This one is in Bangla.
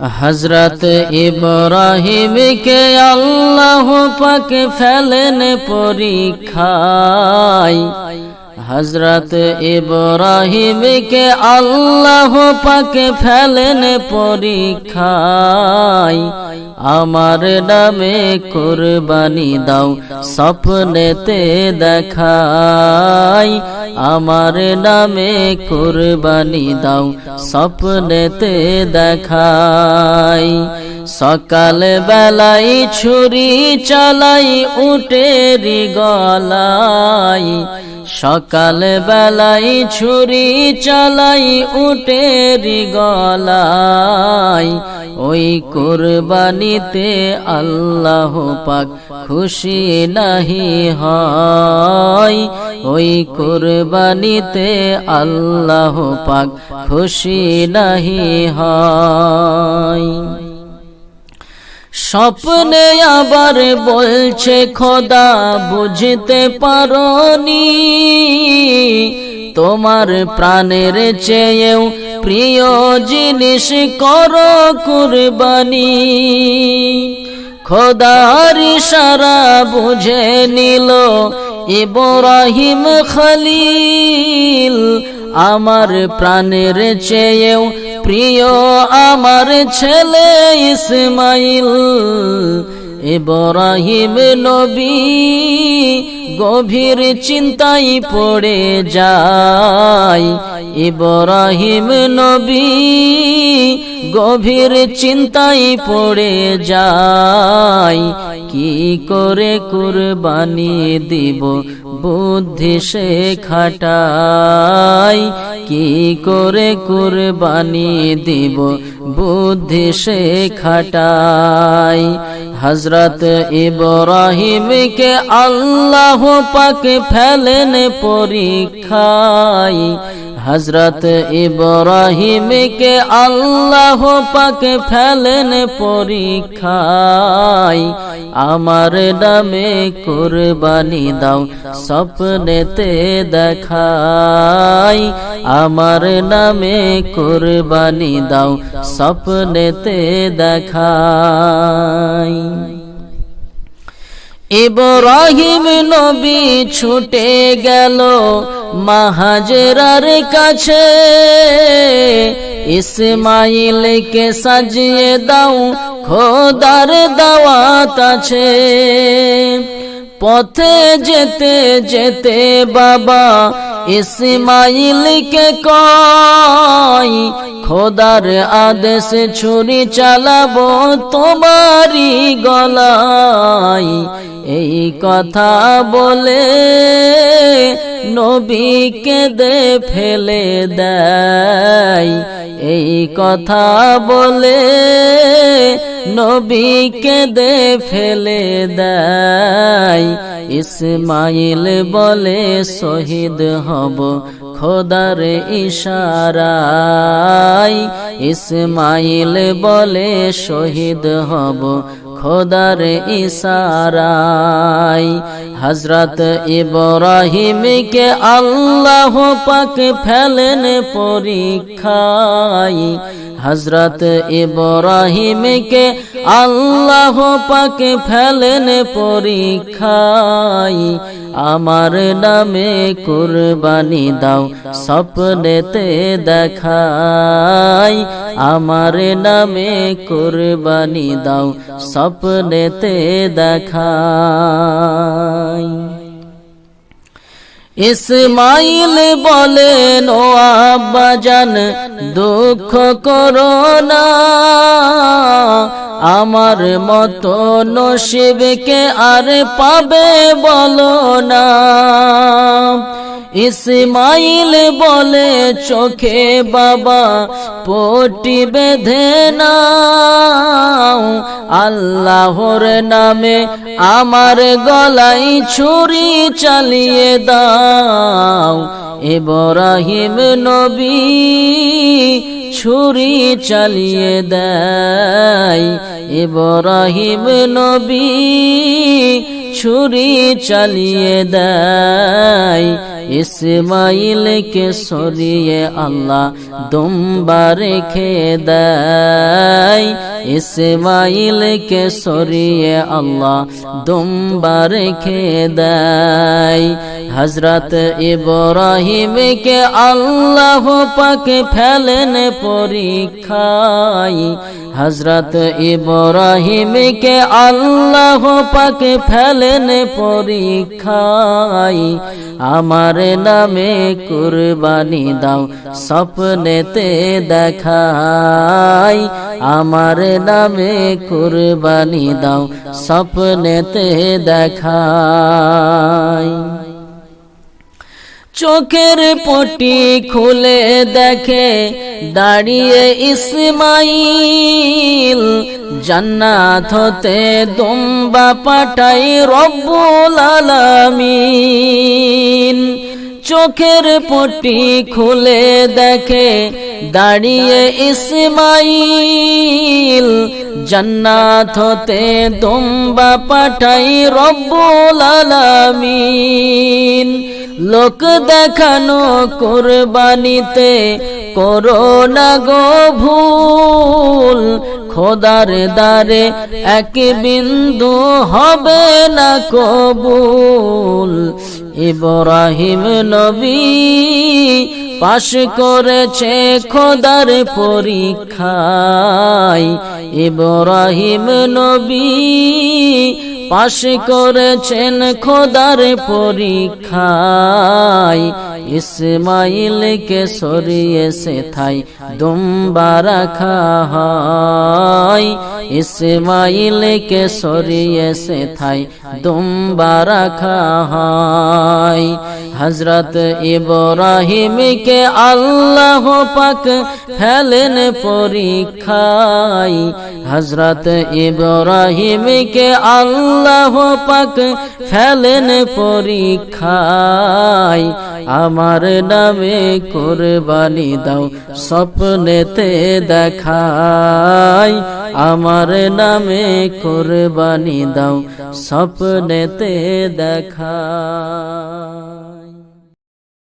হজরত ইব্রাহিমকে আল্লাহ পাক ফেলেন পরীক্ষায়। হজরত ইব্রাহিমকে আল্লাহ পাক ফেলেন পরীক্ষায়। আমার নামে কুরবানি দাও, স্বপ্নেতে দেখাই। আমার নামে কুরবানি দাও, স্বপ্নেতে দেখাই। সকাল বেলাই ছুরি চালাই, উটেরি গলাই সকাল বেলায় ছুরি চালাই, উটেরি গলাই ওই কুরবানিতে আল্লাহ পাক খুশি নাহি হয়। ওই কুরবানিতে আল্লাহ পাক খুশি নাহি হয়। স্বপ্নে আবার বলছে, খোদা, বুঝতে পারনি। তোমার প্রাণের চেয়েও প্রিয় জিনিস করো কুরবানি। খোদার সারা বুঝে নিল ইব্রাহিম খলিল। আমার প্রাণের চেয়েও প্রিয় আমার ছেলে ইসমাইল। ইব্রাহিম নবী গভীর চিন্তায় পড়ে যায়। ইব্রাহিম নবী গভীর চিন্তায় পড়ে যায়। কি করে কুরবানি দিব বুদ্ধি সে খাটাই কি করে কুরবানি দিব বুদ্ধি সে খাটাই হজরত ইব্রাহিমকে আল্লাহ পাক ফেলেন পরীক্ষায়। হজরত ইব্রাহিমকে আল্লাহ পাক ফেলেন পরীক্ষায়। আমার নামে কুরবানি দাও, স্বপ্নেতে দেখাই আমার নামে কুরবানি দাও, স্বপ্নেতে দেখাই ইব্রাহিম নবী ছুটে গেল মাহাজেরার কাছে ইসমাইলকে সাজিয়ে দাও, খোদার দাওয়াত আছে। পথে যেতে যেতে বাবা ইসমাইলকে কয়, খোদার আদেশ ছুরি চালাবো তোমারি গলায়। এই কথা বলে নবীকে দে ফেলে দেয়। এই কথা বলে নবীকে দে ফেলে দেয়। ইসমাইল বলে, শহীদ হব খোদার ইশারায়। ইসমাইল বলে, শহীদ হব খোদার ইশারায়। হজরত ইব্রাহিমকে আল্লাহ পাক ফেলেন পরীক্ষায়। হজরত ইব্রাহিমকে আল্লাহ পাক ফেলেন পরীক্ষায়, আমার নামে কুরবানি দাও, স্বপ্নেতে দেখাই আমার নামে কুরবানি দাও, স্বপ্নেতে দেখাই ইসমাইল বলেন ও আব্বাজান দুঃখ করো না। আমার মতো নসিবকে আর পাবে বলো না। ইসমাইল বলে, চোখে বাবা পটি বেঁধে নাও। আল্লাহর নামে আমার গলাই ছুরি চালিয়ে দাও। ইব্রাহিম নবী ছুরি চালিয়ে দেয়। ইব্রাহিম নবী ছুরি চালিয়ে দেয়। ইসমাইলকে সরিয়ে আল্লাহ দুম্বা রেখে দেয়। ইসমাইলকে সরিয়ে আল্লাহ দুম্বা রেখে দেয়। হজরত ইব্রাহিমকে আল্লাহ পাকে ফেলেন পরীক্ষায়। হজরত ইব্রাহিমকে আল্লাহ পাকে ফেলেন পরীক্ষায়, আমার নামে কুরবানি দাও, স্বপ্নেতে দেখাই আমার নামে কুরবানি দাও, স্বপ্নেতে দেখাই চোখের পটি খুলে দেখে দাঁড়িয়ে ইসমাইল, জান্নাত হতে দুম্বা পাঠাই রব্বুল আলামিন। চোখের পটি খুলে দেখে দাঁড়িয়ে ইসমাইল, জান্নাত হতে দুম্বা পাঠাই রব্বুল আলামিন। লোক দেখানো কোরবানিতে করোনা গো ভুল, খোদার দারে এক বিন্দু হবে না কবুল। ইব্রাহিম নবী পাশ করেছে খোদার পরীক্ষায়। ইব্রাহিম নবী পাশ করেছেন খোদার পরীক্ষায়। ইসমাইলকে সরিয়ে সে থাই দুম্বা রাখা হয়। সরিয়ে সে থাই দুম্বা রাখা হয়। হজরত ইব্রাহিমকে আল্লাহ পাক ফেলেন পরীক্ষায়। হজরত ইব্রাহিমকে আল্লাহ পাক ফেলেন পরীক্ষায়। আমার নামে কোরবানি দাও, স্বপ্নেতে দেখাই আমার নামে কোরবানি দাও, স্বপ্নেতে দেখা